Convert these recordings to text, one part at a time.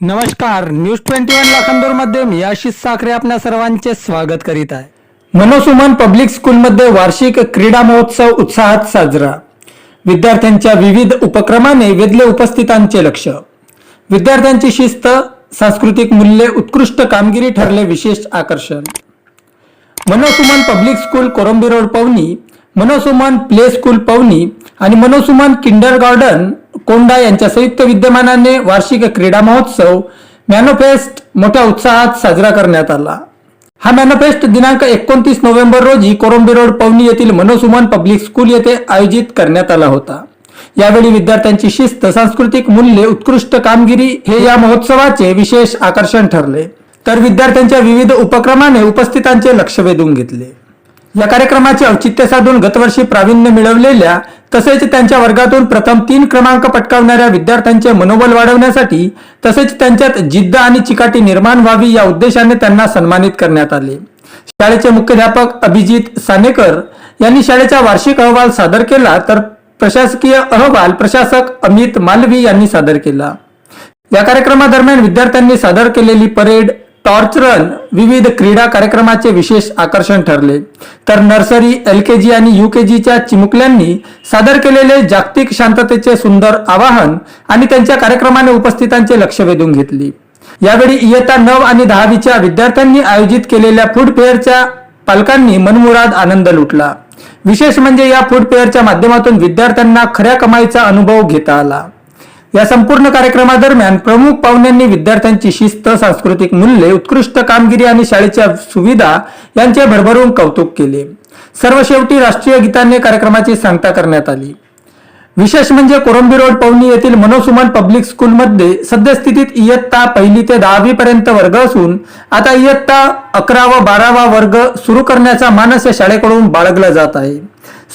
नमस्कार news twenty one लाखांदूरमध्ये मी आशिष साखरे आपल्या सर्वांचे स्वागत करीत आहे. मनोसुमन पब्लिक स्कूलमध्ये वार्षिक क्रीडा महोत्सव उत्साहात साजरा. विद्यार्थ्यांच्या विविध उपक्रमाने वेधले उपस्थितांचे लक्ष. विद्यार्थ्यांची शिस्त सांस्कृतिक मूल्ये उत्कृष्ट कामगिरी ठरले विशेष आकर्षण. Manosuman public school Korambi road Pawani Manosuman play school Pawani आणि मनोसुमन किंडर गार्डन कोंडा यांच्या संयुक्त विद्यमानाने वार्षिक क्रीडा महोत्सव मॅनोफेस्ट मोठ्या उत्साहात साजरा करण्यात आला. हा मॅनोफेस्ट दिनांक एकोणतीस नोव्हेंबर रोजी कोरंबी रोड पवनी येथील मनोसुमन पब्लिक स्कूल येथे आयोजित करण्यात आला होता. यावेळी विद्यार्थ्यांची शिस्त सांस्कृतिक मूल्ये उत्कृष्ट कामगिरी हे या महोत्सवाचे विशेष आकर्षण ठरले. तर विद्यार्थ्यांच्या विविध उपक्रमाने उपस्थितांचे लक्ष वेधून घेतले. या कार्यक्रमाचे औचित्य साधून गतवर्षी प्रावीण्य मिळवलेल्या तसेच त्यांच्या वर्गातून प्रथम तीन क्रमांक पटकावणाऱ्या विद्यार्थ्यांचे मनोबल वाढवण्यासाठी तसेच त्यांच्यात जिद्द आणि चिकाटी निर्माण व्हावी या उद्देशाने त्यांना सन्मानित करण्यात आले. शाळेचे मुख्याध्यापक अभिजित सानेकर यांनी शाळेचा वार्षिक अहवाल सादर केला तर प्रशासकीय अहवाल प्रशासक अमित मालवी यांनी सादर केला. या कार्यक्रमादरम्यान विद्यार्थ्यांनी सादर केलेली परेड टॉर्चरन विविध क्रीडा कार्यक्रमाचे विशेष आकर्षण ठरले. तर नर्सरी एल के जी आणि यू के जीच्या चिमुकल्यांनी सादर केलेले जागतिक शांततेचे सुंदर आवाहन आणि त्यांच्या कार्यक्रमाने उपस्थितांचे लक्ष वेधून घेतली. यावेळी इयत्ता नऊ आणि दहावीच्या विद्यार्थ्यांनी आयोजित केलेल्या फूड फेअरच्या पालकांनी मनमुराद आनंद लुटला. विशेष म्हणजे या फूड फेअरच्या माध्यमातून विद्यार्थ्यांना खऱ्या कमाईचा अनुभव घेता आला. या संपूर्ण कार्यक्रमादरम्यान प्रमुख पाहुण्यांनी विद्यार्थ्यांची शिस्त सांस्कृतिक मूल्ये उत्कृष्ट कामगिरी आणि शाळेच्या सुविधा यांचे भरभरून कौतुक केले. सर्व शेवटी राष्ट्रीय गीताने कार्यक्रमाची सांगता करण्यात आली. विशेष म्हणजे कोरंबी रोड पवनी येथील मनोसुमन पब्लिक स्कूलमध्ये सद्यस्थितीत इयत्ता पहिली ते दहावी पर्यंत वर्ग असून आता इयत्ता अकरा व बारावा वर्ग सुरू करण्याचा मानस या शाळेकडून बाळगला जात आहे.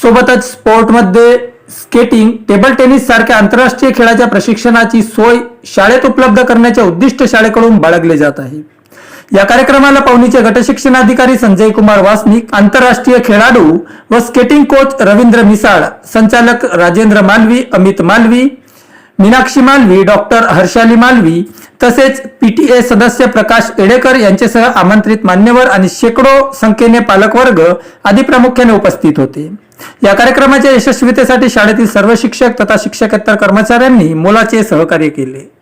सोबतच स्पोर्टमध्ये स्केटिंग टेबल टेनिस सारख्या आंतरराष्ट्रीय खेळाच्या प्रशिक्षणाची सोय शाळेत उपलब्ध करण्याचे उद्दिष्ट शाळेकडून बाळगले जात आहे. या कार्यक्रमाला पवनीचे गटशिक्षणाधिकारी संजय कुमार वासनिक आंतरराष्ट्रीय खेळाडू व स्केटिंग कोच रवींद्र मिसाळ संचालक राजेंद्र मालवी अमित मालवी मीनाक्षी मालवी डॉक्टर हर्षाली मालवी तसेच पीटीए सदस्य प्रकाश एडेकर यांच्यासह आमंत्रित मान्यवर आणि शेकडो संख्येने पालकवर्ग आदी प्रामुख्याने उपस्थित होते. या कार्यक्रमाच्या यशस्वीतेसाठी शाळेतील सर्व शिक्षक तथा शिक्षकेतर कर्मचाऱ्यांनी मोलाचे सहकार्य केले.